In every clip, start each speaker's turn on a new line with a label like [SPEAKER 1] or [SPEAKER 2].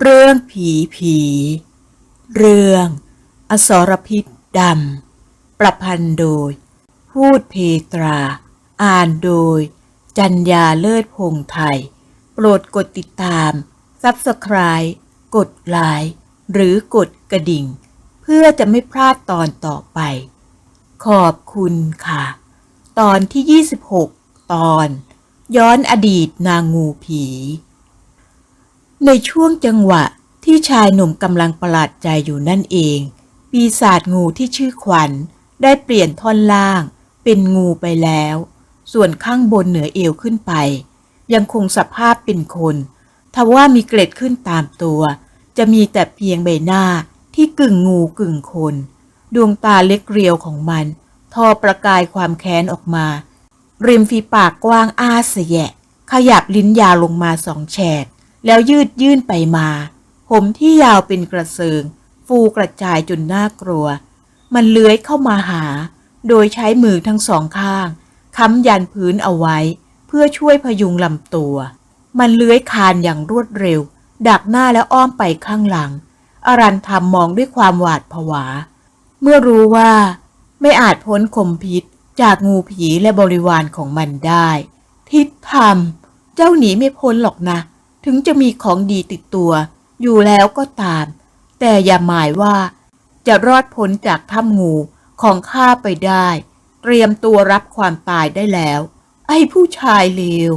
[SPEAKER 1] เรื่องผีผี เรื่อง อสรพิษดำ ประพันธ์โดย พูดเพตรา อ่านโดย จัญญาเลิศพงไทย โปรดกดติดตาม ซับสไคร b ์กดไลค์หรือกดกระดิ่ง เพื่อจะไม่พลาดตอนต่อไป ขอบคุณค่ะ ตอนที่ 26 ตอน ย้อนอดีตนางงูผี ในช่วงจังหวะที่ชายหนุ่มกำลังประหลาดใจอยู่นั่นเอง ปีศาจงูที่ชื่อขวัญ ได้เปลี่ยนท่อนล่างเป็นงูไปแล้ว ส่วนข้างบนเหนือเอวขึ้นไป ยังคงสภาพเป็นคนทว่ามีเกล็ดขึ้นตามตัว จะมีแต่เพียงใบหน้าที่กึ่งงูกึ่งคน ดวงตาเล็กเรียวของมัน ทอประกายความแค้นออกมา ริมฝีปากกว้างอ้าเสยะ ขยับลิ้นยาวลงมาสองแฉก แล้วยืดยื่นไปมา ผมที่ยาวเป็นกระเซิง ฟูกระจายจนน่ากลัว มันเลื้อยเข้ามาหา โดยใช้มือทั้งสองข้าง ค้ำยันพื้นเอาไว้ เพื่อช่วยพยุงลำตัว มันเลื้อยคานอย่างรวดเร็ว ดักหน้าและอ้อมไปข้างหลัง อรันทำมองด้วยความหวาดผวา เมื่อรู้ว่าไม่อาจพ้นคมพิษจากงูผีและบริวารของมันได้ ทิศธรรม เจ้าหนีไม่พ้นหรอกนะ ถึงจะมีของดีติดตัว อยู่แล้วก็ตาม แต่อย่าหมายว่า จะรอดพ้นจากถ้ำงูของข้าไปได้ เตรียมตัวรับความตายได้แล้ว ไอ้ผู้ชายเลว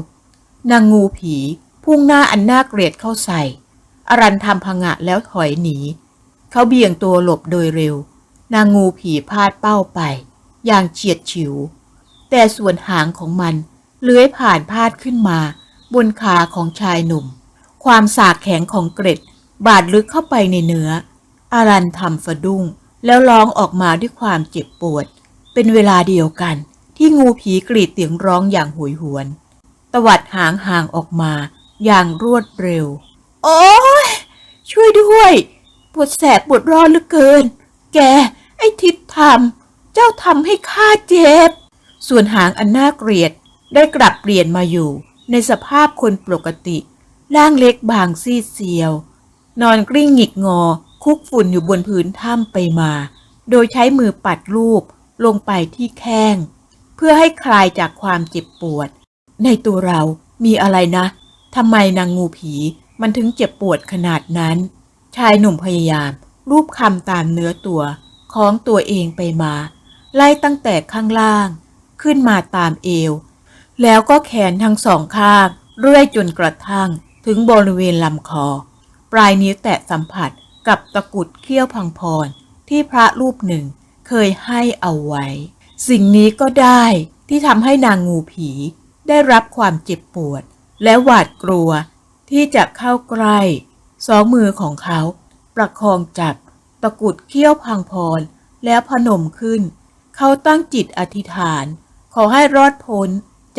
[SPEAKER 1] นางงูผีพุ่งหน้าอันน่าเกลียดเข้าใส่ อรันทำพงะแล้วถอยหนี เขาเบี่ยงตัวหลบโดยเร็ว นางงูผีพาดเป้าไป อย่างเฉียดฉิว แต่ส่วนหางของมันเลื้อยผ่านพาดขึ้นมา บนขาของชายหนุ่ม ความสากแข็งของเกร็ด บาดลึกเข้าไปในเนื้อ อารันทำสะดุ้ง แล้วร้องออกมาด้วยความเจ็บปวด เป็นเวลาเดียวกัน ที่งูผีกรีดเสียงร้องอย่างโหยหวน ตวัดหางห่างออกมา อย่างรวดเร็ว โอ้ยช่วยด้วย ปวดแสบปวดร้อนเหลือเกิน แก ไอ้ทิศทำเจ้าทำให้ข้าเจ็บ ส่วนหางอันน่าเกลียดได้กลับเปลี่ยนมาอยู่ ในสภาพคนปกติร่างเล็กบางซีดเซียว นอนกลิ้งหงิกงอ คุกฝุ่นอยู่บนพื้นถ้ำไปมา โดยใช้มือปัดรูปลงไปที่แข้ง เพื่อให้คลายจากความเจ็บปวด ในตัวเรามีอะไรนะทำไมนางงูผีมันถึงเจ็บปวดขนาดนั้น ชายหนุ่มพยายาม รูปคำตามเนื้อตัวของตัวเองไปมา ไล่ตั้งแต่ข้างล่าง ขึ้นมาตามเอว แล้วก็แขนทั้งสองข้าง เรื่อยจนกระทั่งถึงบริเวณลำคอ ปลายนิ้วแตะสัมผัสกับตะกุดเขี้ยวพังพร ที่พระรูปหนึ่งเคยให้เอาไว้ สิ่งนี้ก็ได้ที่ทำให้นางงูผีได้รับความเจ็บปวด และหวาดกลัวที่จะเข้าใกล้สองมือของเขา ประคองจับตะกุดเขี้ยวพังพร แล้วพนมขึ้น เขาตั้งจิตอธิษฐาน ขอให้รอดพ้น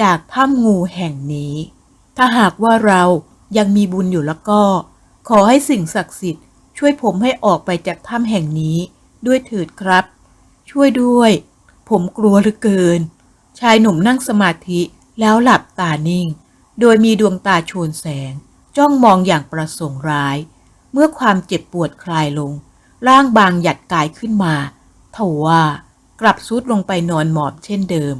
[SPEAKER 1] จากถ้ำงูแห่งนี้ ถ้าหากว่าเรายังมีบุญอยู่แล้วก็ ขอให้สิ่งศักดิ์สิทธิ์ช่วยผมให้ออกไปจากถ้ำแห่งนี้ ด้วยเถิดครับ ช่วยด้วย ผมกลัวเหลือเกิน ชายหนุ่มนั่งสมาธิแล้วหลับตานิ่ง โดยมีดวงตาโชนแสง จ้องมองอย่างประสงค์ร้าย เมื่อความเจ็บปวดคลายลง ร่างบางหยัดกายขึ้นมาทว่ากลับซุดลงไปนอนหมอบเช่นเดิม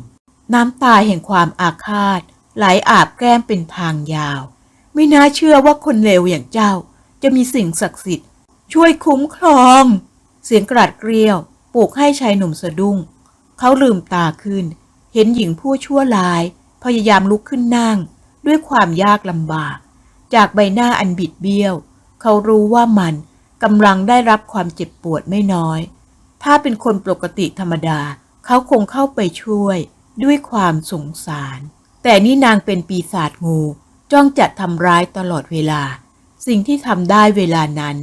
[SPEAKER 1] น้ำตาแห่งความอาฆาต ไหลอาบแก้มเป็นทางยาว ไม่น่าเชื่อว่าคนเลวอย่างเจ้า จะมีสิ่งศักดิ์สิทธิ์ ช่วยคุ้มครอง เสียงกราดเกลียวปลุกให้ชายหนุ่มสะดุ้ง เขาลืมตาขึ้น เห็นหญิงผู้ชั่วร้าย พยายามลุกขึ้นนั่ง ด้วยความยากลำบาก จากใบหน้าอันบิดเบี้ยว เขารู้ว่ามันกำลังได้รับความเจ็บปวดไม่น้อย ถ้าเป็นคนปกติธรรมดา เขาคงเข้าไปช่วยด้วยความสงสาร แต่นี่นางเป็นปีศาจงูจ้องจะทำร้ายตลอดเวลา สิ่งที่ทำได้เวลานั้น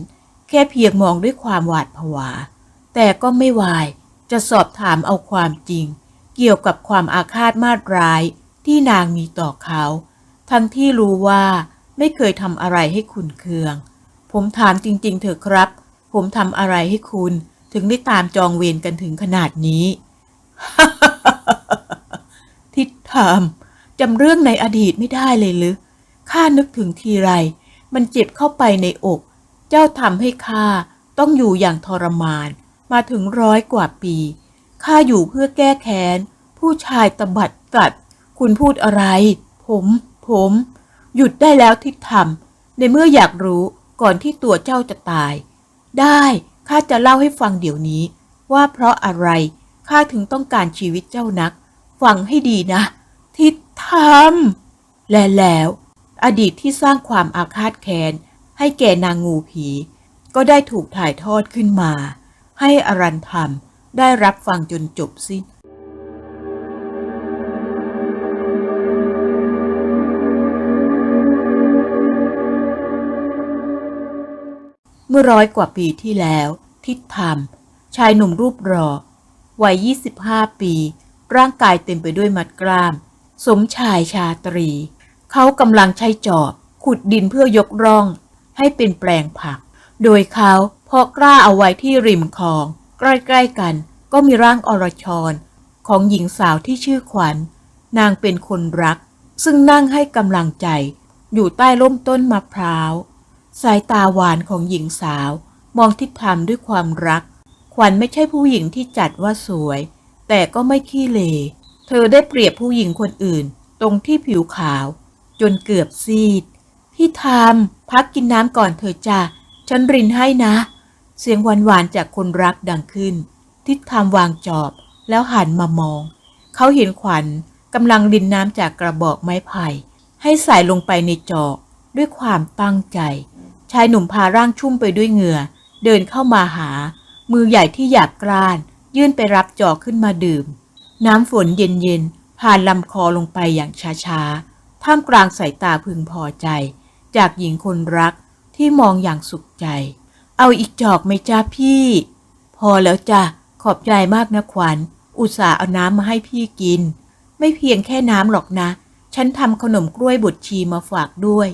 [SPEAKER 1] แค่เพียงมองด้วยความหวาดผวา แต่ก็ไม่วายจะสอบถามเอาความจริง เกี่ยวกับความอาฆาตมาตร้ายที่นางมีต่อเขา ทั้งที่รู้ว่าไม่เคยทำอะไรให้คุณเคือง ผมถามจริง ๆ เถอะครับ ผมทำอะไรให้คุณ ถึงได้ตามจองเวรกันถึงขนาดนี้ ทิดถามจำเรื่องในอดีตไม่ได้เลยหรือข้านึกถึงทีไร มันเจ็บเข้าไปในอก เจ้าทำให้ข้าต้องอยู่อย่างทรมาน มาถึงร้อยกว่าปีข้าอยู่เพื่อแก้แค้น ผู้ชายตบัดกัด คุณพูดอะไร ผม ผม หยุดได้แล้วทิดธรรมในเมื่ออยากรู้ ก่อนที่ตัวเจ้าจะตาย ได้ข้าจะเล่าให้ฟังเดี๋ยวนี้ ว่าเพราะอะไรข้าถึงต้องการชีวิตเจ้านัก ฟังให้ดีนะ ทิดธรรมและแล้ว อดีตที่สร้างความอาฆาตแค้นให้แก่นางงูผี ก็ได้ถูกถ่ายทอดขึ้นมา ให้อรันธรรมได้รับฟังจนจบสิ้น มื่อร้อยกว่าปีที่แล้ว ทิดธรรม ชายหนุ่มรูปรอ วัย 25 ปี ร่างกายเต็มไปด้วยมัดกล้าม สมชายชาตรี เขากำลังใช้จอบ ขุดดินเพื่อยกร่อง ให้เป็นแปลงผัก โดยเขาเพาะกล้าเอาไว้ที่ริมคลอง ใกล้ๆกันก็มีร่างอรชร ของหญิงสาวที่ชื่อขวัญ นางเป็นคนรัก ซึ่งนั่งให้กำลังใจ อยู่ใต้ร่มต้นมะพร้าว สายตาหวานของหญิงสาว มองทิศธรรมด้วยความรัก ขวัญไม่ใช่ผู้หญิงที่จัดว่าสวย แต่ก็ไม่ขี้เลเธอได้เปรียบผู้หญิงคนอื่น ตรงที่ผิวขาว จนเกือบซีด พี่ธรรมพักกินน้ำก่อนเธอจ้าฉันรินให้นะ เสียงหวานๆจากคนรักดังขึ้น ทิศธรรมวางจอบ แล้วหันมามอง เขาเห็นขวัญกำลังรินน้ำจากกระบอกไม้ไผ่ ให้ใส่ลงไปในจอกด้วยความตั้งใจ ชายหนุ่มพาร่างชุ่มไปด้วยเหงื่อ เดินเข้ามาหา มือใหญ่ที่หยาบกร้าน ยื่นไปรับจอกขึ้นมาดื่ม น้ำฝนเย็นๆ ผ่านลำคอลงไปอย่างช้าๆ ท่ามกลางสายตาพึงพอใจ จากหญิงคนรักที่มองอย่างสุขใจ เอาอีกจอกไหมจ้าพี่ พอแล้วจ้ะ ขอบใจมากนะขวัญ อุตส่าห์เอาน้ำมาให้พี่กิน ไม่เพียงแค่น้ำหรอกนะ ฉันทำขนมกล้วยบดชีมาฝากด้วย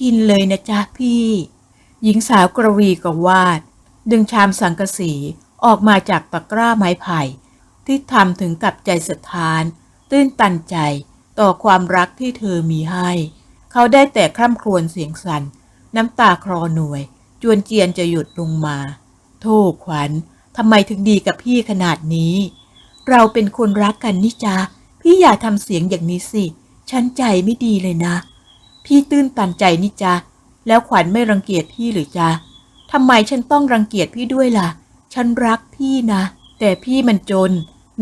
[SPEAKER 1] กินเลยนะจ๊ะพี่ หญิงสาวกระวีกวาด ดึงชามสังกะสีออกมาจากตะกร้าไม้ไผ่ ที่ทำถึงกับใจสถาน ตื้นตันใจต่อความรักที่เธอมีให้ เขาได้แต่คร่ำครวญเสียงสัน่น น้ำตาคลอหน่วย จวนเจียนจะหยุดลงมา โทษขวัญทำไมถึงดีกับพี่ขนาดนี้ เราเป็นคนรักกันนี่จ้าพี่อย่าทำเสียงอย่างนี้สิ ฉันใจไม่ดีเลยนะ พี่ตื้นตันใจนี่จ้า แล้วขวัญไม่รังเกียจพี่หรือจ้าทำไมฉันต้องรังเกียจพี่ด้วยล่ะ ฉันรักพี่นะ แต่พี่มันจน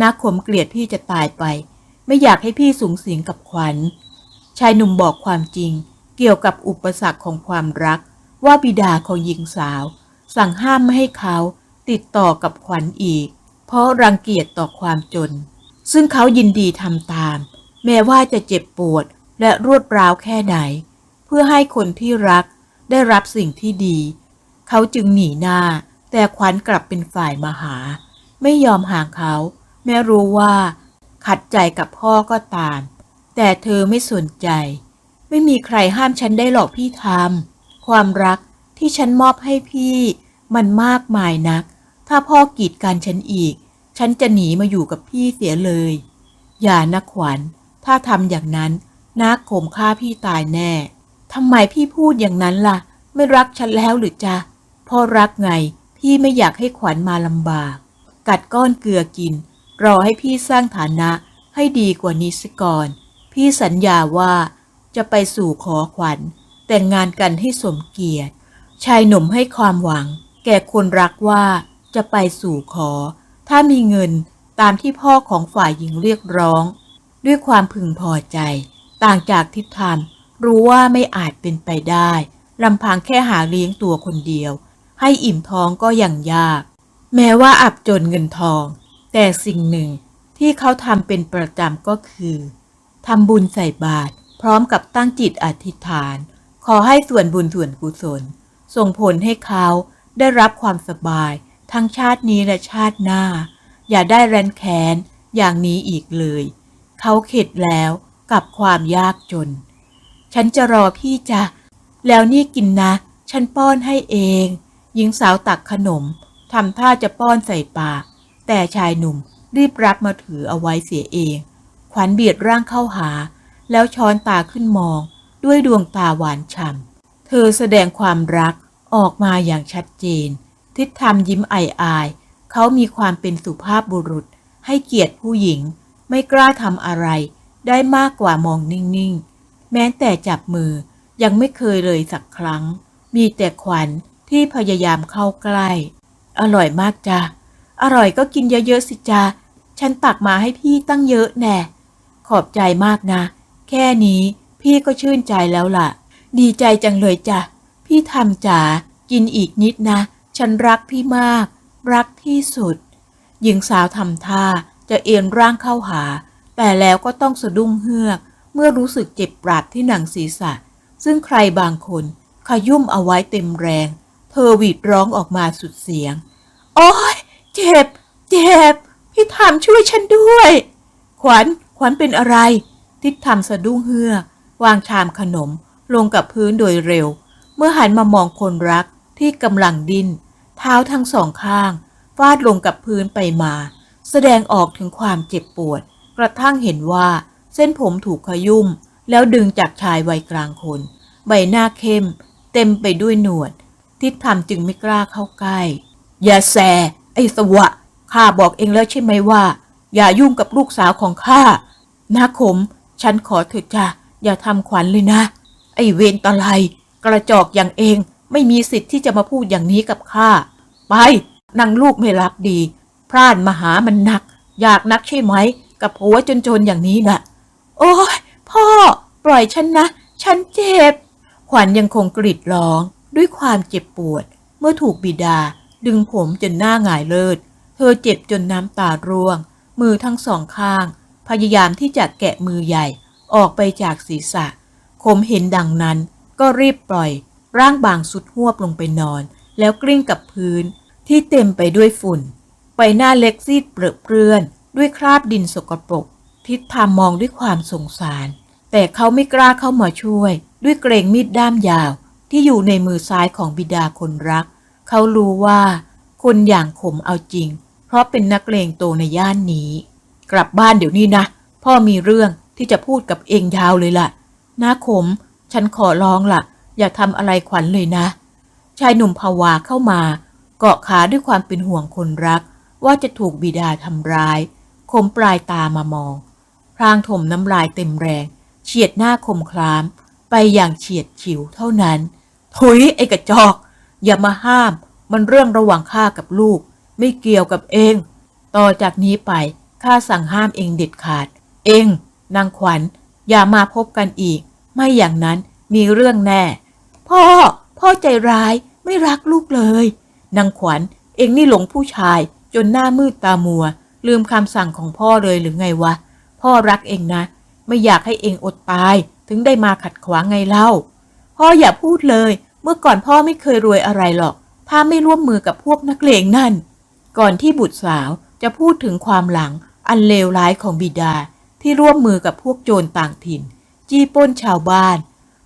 [SPEAKER 1] นักขมเกลียดพี่จะตายไป ไม่อยากให้พี่สูงสิงกับขวัญ ชายหนุ่มบอกความจริง เกี่ยวกับอุปสรรคของความรัก ว่าบิดาของหญิงสาว สั่งห้ามไม่ให้เขาติดต่อกับขวัญอีก เพราะรังเกียจต่อความจน ซึ่งเขายินดีทำตาม แม้ว่าจะเจ็บปวดและรวดร้าวแค่ไหน เพื่อให้คนที่รัก ได้รับสิ่งที่ดี เขาจึงหนีหน้า แต่ขวัญกลับเป็นฝ่ายมาหา ไม่ยอมห่างเขา แม้รู้ว่า ขัดใจกับพ่อก็ตาม แต่เธอไม่สนใจ ไม่มีใครห้ามฉันได้หรอกพี่ทำความรักที่ฉันมอบให้พี่ มันมากมายนัก ถ้าพ่อกีดกันฉันอีก ฉันจะหนีมาอยู่กับพี่เสียเลย อย่านะขวัญ ถ้าทำอย่างนั้นนาข่มฆ่าพี่ตายแน่ ทำไมพี่พูดอย่างนั้นล่ะ ไม่รักฉันแล้วหรือจ๊ะพ่อรักไง พี่ไม่อยากให้ขวัญมาลำบาก กัดก้อนเกลือกิน รอให้พี่สร้างฐานะให้ดีกว่านี้สิก่อน พี่สัญญาว่าจะไปสู่ขอขวัญ แต่งงานกันให้สมเกียรติ ชายหนุ่มให้ความหวัง แก่คนรักว่าจะไปสู่ขอ ถ้ามีเงินตามที่พ่อของฝ่ายหญิงเรียกร้อง ด้วยความพึงพอใจ ต่างจากทิศธรรม รู้ว่าไม่อาจเป็นไปได้ลำพังแค่หาเลี้ยงตัวคนเดียว ให้อิ่มท้องก็ยังยาก แม้ว่าอับจนเงินทอง แต่สิ่งหนึ่งที่เขาทำเป็นประจำก็คือทำบุญใส่บาตรพร้อมกับตั้งจิตอธิษฐาน ขอให้ส่วนบุญส่วนกุศล ส่งผลให้เขาได้รับความสบาย ทั้งชาตินี้และชาติหน้า อย่าได้แรนแค้นอย่างนี้อีกเลย เขาเข็ดแล้วกับความยากจน ฉันจะรอพี่จ้ะ แล้วนี่กินนะ ฉันป้อนให้เอง หญิงสาวตักขนมทำท่าจะป้อนใส่ปาก แต่ชายหนุ่มรีบรับมาถือเอาไว้เสียเอง ขวัญเบียดร่างเข้าหา แล้วช้อนตาขึ้นมอง ด้วยดวงตาหวานฉ่ำ เธอแสดงความรักออกมาอย่างชัดเจน ทิศธรรมยิ้มอายอายเขามีความเป็นสุภาพบุรุษ ให้เกียรติผู้หญิง ไม่กล้าทำอะไร ได้มากกว่ามองนิ่ง ๆ แม้แต่จับมือยังไม่เคยเลยสักครั้ง มีแต่ขวัญที่พยายามเข้าใกล้ อร่อยมากจ้ะ อร่อยก็กินเยอะๆสิจ้าฉันตักมาให้พี่ตั้งเยอะแน่ ขอบใจมากนะ แค่นี้พี่ก็ชื่นใจแล้วล่ะ ดีใจจังเลยจ้ะ พี่ทำจ๋า กินอีกนิดนะ ฉันรักพี่มาก รักที่สุด หญิงสาวทำท่าจะเอ็นร่างเข้าหา แต่แล้วก็ต้องสะดุ้งเฮือก เมื่อรู้สึกเจ็บปราดที่หนังศีรษะ ซึ่งใครบางคนขยุ่มเอาไว้เต็มแรง เธอหวีดร้องออกมาสุดเสียง โอ๊ยเจ็บ เจ็บ พี่ทำช่วยฉันด้วย ขวัญ ขวัญเป็นอะไร ทิศทำสะดุ้งเฮือกวางชามขนมลงกับพื้นโดยเร็ว เมื่อหันมามองคนรักที่กำลังดิน้น เท้าทั้งสองข้างฟาดลงกับพื้นไปมา แสดงออกถึงความเจ็บปวด กระทั่งเห็นว่า เส้นผมถูกขยุ่ม แล้วดึงจากชายวัยกลางคน ใบหน้าเข้ม เต็มไปด้วยหนวด ทิศธรรมจึงไม่กล้าเข้าใกล้ อย่าแสไอ้สวะ ข้าบอกเองแล้วใช่ไหมว่า อย่ายุ่งกับลูกสาวของข้านาขม ฉันขอเถิดจ้ะอย่าทำขวัญเลยนะ ไอ้เวนตะไลกระจอกอย่างเองไม่มีสิทธิ์ที่จะมาพูดอย่างนี้กับข้า ไปนางลูกไม่รักดีพร่านมาหามันหนัก อยากนักใช่ไหม กับผัวจนๆอย่างนี้น่ะ โอ้ยพ่อ ปล่อยฉันนะ ฉันเจ็บ ขวัญยังคงกรีดร้องด้วยความเจ็บปวด เมื่อถูกบิดา ดึงผมจนหน้าหงายเลิศ เธอเจ็บจนน้ำตาร่วง มือทั้งสองข้าง พยายามที่จะแกะมือใหญ่ ออกไปจากศีรษะขมเห็นดังนั้น ก็รีบปล่อย ร่างบางสุดหวบลงไปนอน แล้วกลิ้งกับพื้น ที่เต็มไปด้วยฝุ่นไปหน้าเล็กซีดเปรอะเปรื้อน ด้วยคราบดินสกปรก ทิศทามมองด้วยความสงสาร แต่เขาไม่กล้าเข้ามาช่วย ด้วยเกรงมีดด้ามยาว ที่อยู่ในมือซ้ายของบิดาคนรัก เขารู้ว่า คนอย่างขมเอาจริง เพราะเป็นนักเลงโตในย่านนี้ กลับบ้านเดี๋ยวนี้นะ พ่อมีเรื่องที่จะพูดกับเองยาวเลยล่ะน้าขม ฉันขอร้องล่ะ อย่าทำอะไรขวัญเลยนะ ชายหนุ่มภาวาเข้ามา เกาะขาด้วยความเป็นห่วงคนรัก ว่าจะถูกบิดาทำร้าย คมปลายตามามอง รางถมน้ำลายเต็มแรง เฉียดหน้าคมคลาม ไปอย่างเฉียดฉิวเท่านั้น ถุยไอ้กระจอก อย่ามาห้าม มันเรื่องระหว่างข้ากับลูก ไม่เกี่ยวกับเอง ต่อจากนี้ไปข้าสั่งห้ามเองเด็ดขาด เองนางขวัญ อย่ามาพบกันอีก ไม่อย่างนั้นมีเรื่องแน่ พ่อ พ่อใจร้ายไม่รักลูกเลย นางขวัญ เองนี่หลงผู้ชายจนหน้ามืดตามัว ลืมคำสั่งของพ่อเลยหรือไงวะ พ่อรักเองนะ ไม่อยากให้เองอดตาย ถึงได้มาขัดขวางไงเล่า พ่ออย่าพูดเลย เมื่อก่อนพ่อไม่เคยรวยอะไรหรอก ถ้าไม่ร่วมมือกับพวกนักเลงนั่น ก่อนที่บุตรสาวจะพูดถึงความหลังอันเลวร้ายของบิดา ที่ร่วมมือกับพวกโจรต่างถิ่น จี้ป้นชาวบ้าน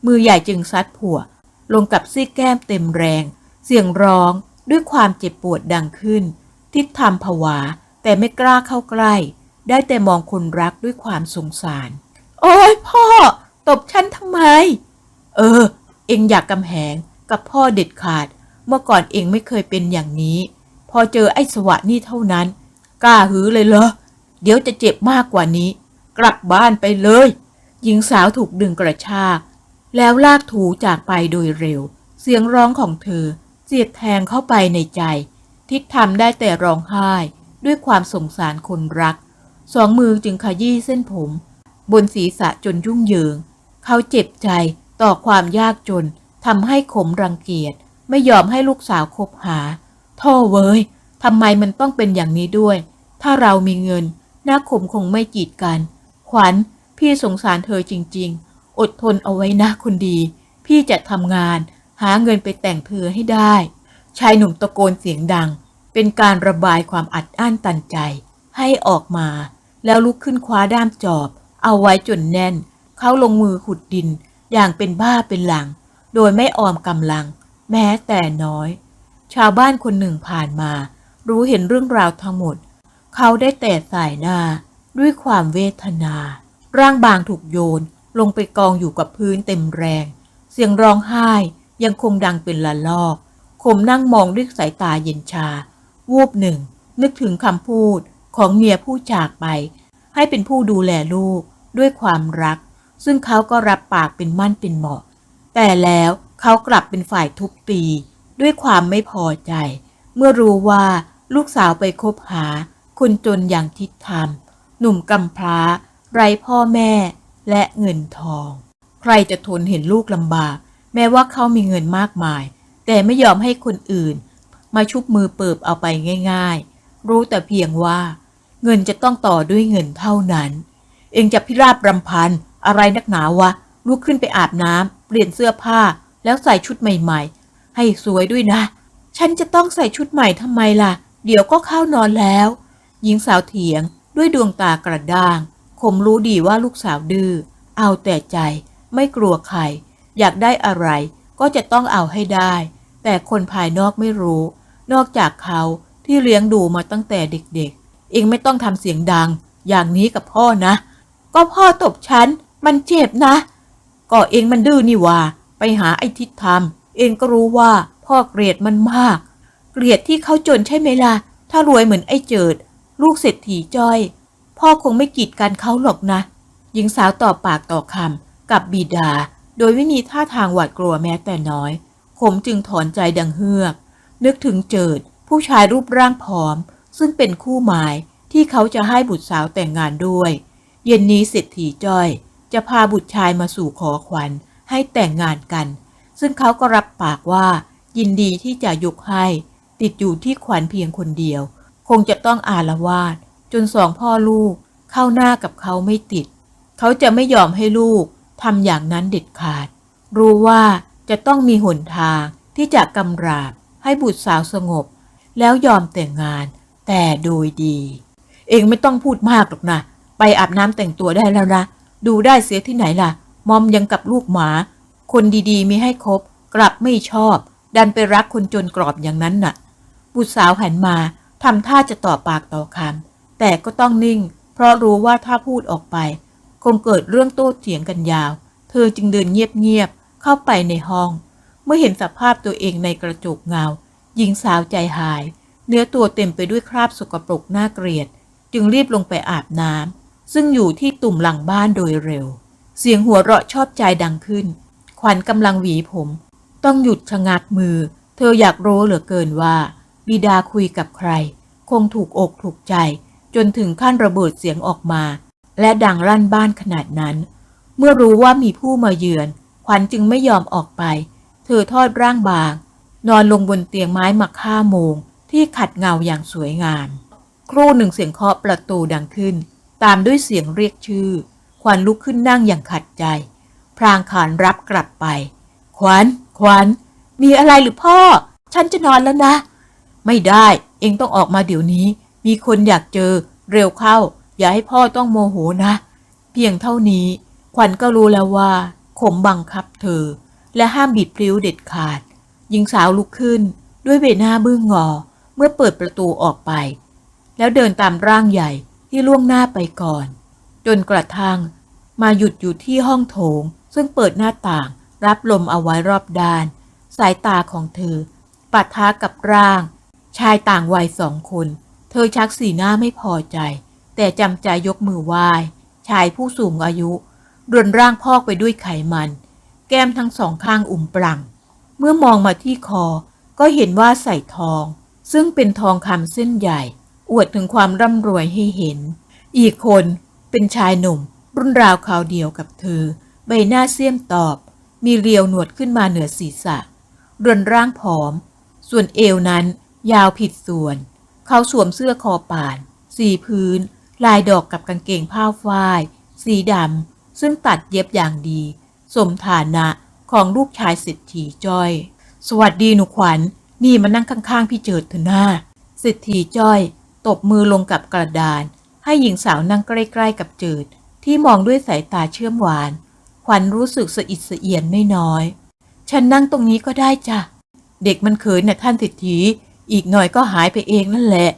[SPEAKER 1] มือใหญ่จึงซัดผัว ลงกับซี่แก้มเต็มแรง เสียงร้องด้วยความเจ็บปวดดังขึ้น ทิศทำผวาแต่ไม่กล้าเข้าใกล้ ได้แต่มองคนรักด้วยความสงสาร โอ้ยพ่อ ตบฉันทำไม เออ เองอยากกำแหงกับพ่อเด็ดขาด เมื่อก่อนเองไม่เคยเป็นอย่างนี้ พอเจอไอ้สวะนี่เท่านั้น กล้าหือเลยเหรอ เดี๋ยวจะเจ็บมากกว่านี้ กลับบ้านไปเลย หญิงสาวถูกดึงกระชากแล้วลากถูจากไปโดยเร็ว เสียงร้องของเธอเสียดแทงเข้าไปในใจ ทิศทำได้แต่ร้องไห้ ด้วยความสงสารคนรัก สองมือจึงขยี้เส้นผม บนศีรษะจนยุ่งเหยิง เขาเจ็บใจต่อความยากจนทำให้ขมรังเกียจ ไม่ยอมให้ลูกสาวคบหาท่อเว้ยทำไมมันต้องเป็นอย่างนี้ด้วย ถ้าเรามีเงินน้าขมคงไม่กีดกัน ขวัญ พี่สงสารเธอจริง ๆ อดทนเอาไว้นะคนดี พี่จะทำงาน หาเงินไปแต่งเธอให้ได้ ชายหนุ่มตะโกนเสียงดัง เป็นการระบายความอัดอั้นตันใจ ให้ออกมา แล้วลุกขึ้นคว้าด้ามจอบ เอาไว้จนแน่น เขาลงมือขุดดิน อย่างเป็นบ้าเป็นหลัง โดยไม่ออมกำลัง แม้แต่น้อย ชาวบ้านคนหนึ่งผ่านมา รู้เห็นเรื่องราวทั้งหมด เขาได้แต่สายหน้า ด้วยความเวทนา ร่างบางถูกโยน ลงไปกองอยู่กับพื้นเต็มแรง เสียงร้องไห้ยังคงดังเป็นละลอกขมนั่งมองด้วยสายตาเย็นชา วูบหนึ่ง นึกถึงคำพูด ของเมียผู้จากไป ให้เป็นผู้ดูแลลูกด้วยความรัก ซึ่งเขาก็รับปากเป็นมั่นเป็นเหมาะ แต่แล้วเขากลับเป็นฝ่ายทุบตี ด้วยความไม่พอใจ เมื่อรู้ว่าลูกสาวไปคบหา คนจนอย่างทิศธรรม หนุ่มกำพร้า ไร้พ่อแม่และเงินทอง ใครจะทนเห็นลูกลำบาก แม้ว่าเขามีเงินมากมาย แต่ไม่ยอมให้คนอื่น มาชุบมือเปิบเอาไปง่าย ๆ รู้แต่เพียงว่า เงินจะต้องต่อด้วยเงินเท่านั้น เองจะพิราบรำพัน อะไรนักหนาวะ ลุกขึ้นไปอาบน้ำเปลี่ยนเสื้อผ้า แล้วใส่ชุดใหม่ ๆ ให้สวยด้วยนะ ฉันจะต้องใส่ชุดใหม่ทำไมล่ะ เดี๋ยวก็เข้านอนแล้ว หญิงสาวเถียงด้วยดวงตากระด้างคมรู้ดีว่าลูกสาวดื้อ เอาแต่ใจ ไม่กลัวใคร อยากได้อะไรก็จะต้องเอาให้ได้ แต่คนภายนอกไม่รู้ นอกจากเขาที่เลี้ยงดูมาตั้งแต่เด็กๆ เองไม่ต้องทำเสียงดัง อย่างนี้กับพ่อนะ ก็พ่อตบฉัน มันเจ็บนะ ก็เองมันดื้อนี่ว่า ไปหาไอ้ทิศทำเองก็รู้ว่าพ่อเกลียดมันมาก เกลียดที่เขาจนใช่ไหมล่ะ ถ้ารวยเหมือนไอ้เจิด ลูกเศรษฐีจ้อย พ่อคงไม่กีดกันเขาหรอกนะ หญิงสาวต่อปากต่อคำกับบิดา โดยไม่มีท่าทางหวาดกลัวแม้แต่น้อยขมจึงถอนใจดังเฮือก นึกถึงเจิด ผู้ชายรูปร่างผอม ซึ่งเป็นคู่หมายที่เขาจะให้บุตรสาวแต่งงานด้วย เย็นนี้เศรษฐีจ้อย จะพาบุตรชายมาสู่ขอขวัญให้แต่งงานกัน ซึ่งเขาก็รับปากว่า ยินดีที่จะยกให้ ติดอยู่ที่ขวัญเพียงคนเดียว คงจะต้องอาละวาดจนสองพ่อลูกเข้าหน้ากับเขาไม่ติด เขาจะไม่ยอมให้ลูกทำอย่างนั้นเด็ดขาด รู้ว่าจะต้องมีหนทางที่จะกำราบให้บุตรสาวสงบ แล้วยอมแต่งงาน แต่โดยดี เองไม่ต้องพูดมากหรอกนะ ไปอาบน้ำแต่งตัวได้แล้วนะ ดูได้เสียที่ไหนล่ะ มอมยังกับลูกหมา คนดีๆ มีให้คบกลับไม่ชอบ ดันไปรักคนจนกรอบอย่างนั้นน่ะ บุตรสาวหันมาทำท่าจะต่อปากต่อคำแต่ก็ต้องนิ่ง เพราะรู้ว่าถ้าพูดออกไป คงเกิดเรื่องโต้เถียงกันยาว เธอจึงเดินเงียบๆเข้าไปในห้อง เมื่อเห็นสภาพตัวเองในกระจกเงาหญิงสาวใจหาย เนื้อตัวเต็มไปด้วยคราบสกปรกน่าเกลียด จึงรีบลงไปอาบน้ำซึ่งอยู่ที่ตุ่มหลังบ้านโดยเร็ว เสียงหัวเราะชอบใจดังขึ้น ขวัญกำลังหวีผม ต้องหยุดชะงักมือ เธออยากรู้เหลือเกินว่า บิดาคุยกับใคร คงถูกอกถูกใจ จนถึงขั้นระเบิดเสียงออกมา และดังลั่นบ้านขนาดนั้น เมื่อรู้ว่ามีผู้มาเยือน ขวัญจึงไม่ยอมออกไป เธอทอดร่างบาง นอนลงบนเตียงไม้หมักห้าโมง ที่ขัดเงาอย่างสวยงาม ครู่หนึ่งเสียงเคาะประตูดังขึ้น ตามด้วยเสียงเรียกชื่อ ขวัญลุกขึ้นนั่งอย่างขัดใจ พรางขานรับกลับไป ขวัญ ขวัญ มีอะไรหรือพ่อ ฉันจะนอนแล้วนะ ไม่ได้ เองต้องออกมาเดี๋ยวนี้ มีคนอยากเจอ เร็วเข้า อย่าให้พ่อต้องโมโหนะ เพียงเท่านี้ ขวัญก็รู้แล้วว่าข่มบังคับเธอ และห้ามบิดพลิ้วเด็ดขาด หญิงสาวลุกขึ้น ด้วยใบหน้าบึ้งงอ เมื่อเปิดประตูออกไป แล้วเดินตามร่างใหญ่ที่ล่วงหน้าไปก่อน จนกระทั่งมาหยุดอยู่ที่ห้องโถง ซึ่งเปิดหน้าต่างรับลมเอาไว้รอบด้าน สายตาของเธอปะทะกับร่าง ชายต่างวัยสองคน เธอชักสีหน้าไม่พอใจ แต่จำใจยกมือไหว้ชายผู้สูงอายุรวนร่างพอกไปด้วยไขมัน แก้มทั้งสองข้างอุ่มปลัง เมื่อมองมาที่คอก็เห็นว่าใส่ทอง ซึ่งเป็นทองคำเส้นใหญ่ อวดถึงความร่ำรวยให้เห็น อีกคนเป็นชายหนุ่ม รุ่นราวคราวเดียวกับเธอ ใบหน้าเสี้ยมตอบ มีเรียวหนวดขึ้นมาเหนือศีรษะรือนร่างผอม ส่วนเอวนั้นยาวผิดส่วน เขาสวมเสื้อคอป่าน สีพื้น ลายดอกกับกางเกงผ้าฝ้าย สีดำ ซึ่งตัดเย็บอย่างดี สมฐานะของลูกชายเศรษฐีจ้อย สวัสดีหนูขวัญ นี่มานั่งข้างๆพี่เจิดเถอะหน้าเศรษฐีจ้อย ตบมือลงกับกระดาน ให้หญิงสาวนั่งใกล้ๆกับเจิด ที่มองด้วยสายตาเชื่อมหวาน ขวัญรู้สึกสะอิดสะเอียนไม่น้อย ฉันนั่งตรงนี้ก็ได้จ้ะ เด็กมันเขินน่ะท่านเศรษฐีอีกหน่อยก็หายไปเองนั่นแหละ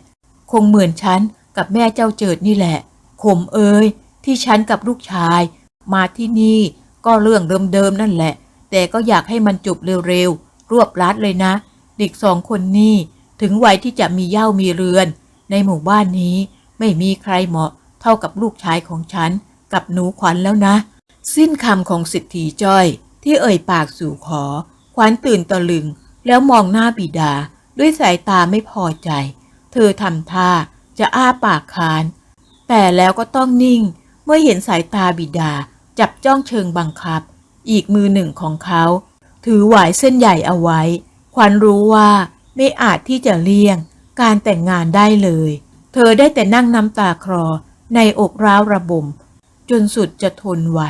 [SPEAKER 1] คงเหมือนฉันกับแม่เจ้าเจิดนี่แหละขมเอ้ยที่ฉันกับลูกชาย มาที่นี่ก็เรื่องเดิมๆนั่นแหละ แต่ก็อยากให้มันจบเร็วๆรวบรัดเลยนะ เด็กสองคนนี้ถึงวัยที่จะมีเย้ามีเรือน ในหมู่บ้านนี้ไม่มีใครเหมาะเท่ากับลูกชายของฉัน กับหนูขวัญแล้วนะ สิ้นคำของสิทธีจ้อย ที่เอ่ยปากสู่ขอ ขวัญตื่นตะลึง แล้วมองหน้าบิดา ด้วยสายตาไม่พอใจ เธอทำท่าจะอ้าปากคาน แต่แล้วก็ต้องนิ่ง เมื่อเห็นสายตาบิดา จับจ้องเชิงบังคับ อีกมือหนึ่งของเขา ถือหวายเส้นใหญ่เอาไว้ ขวัญรู้ว่าไม่อาจที่จะเลี่ยงการแต่งงานได้เลย เธอได้แต่นั่งน้ำตาคลอในอกร้าวระบม จนสุดจะทนไหว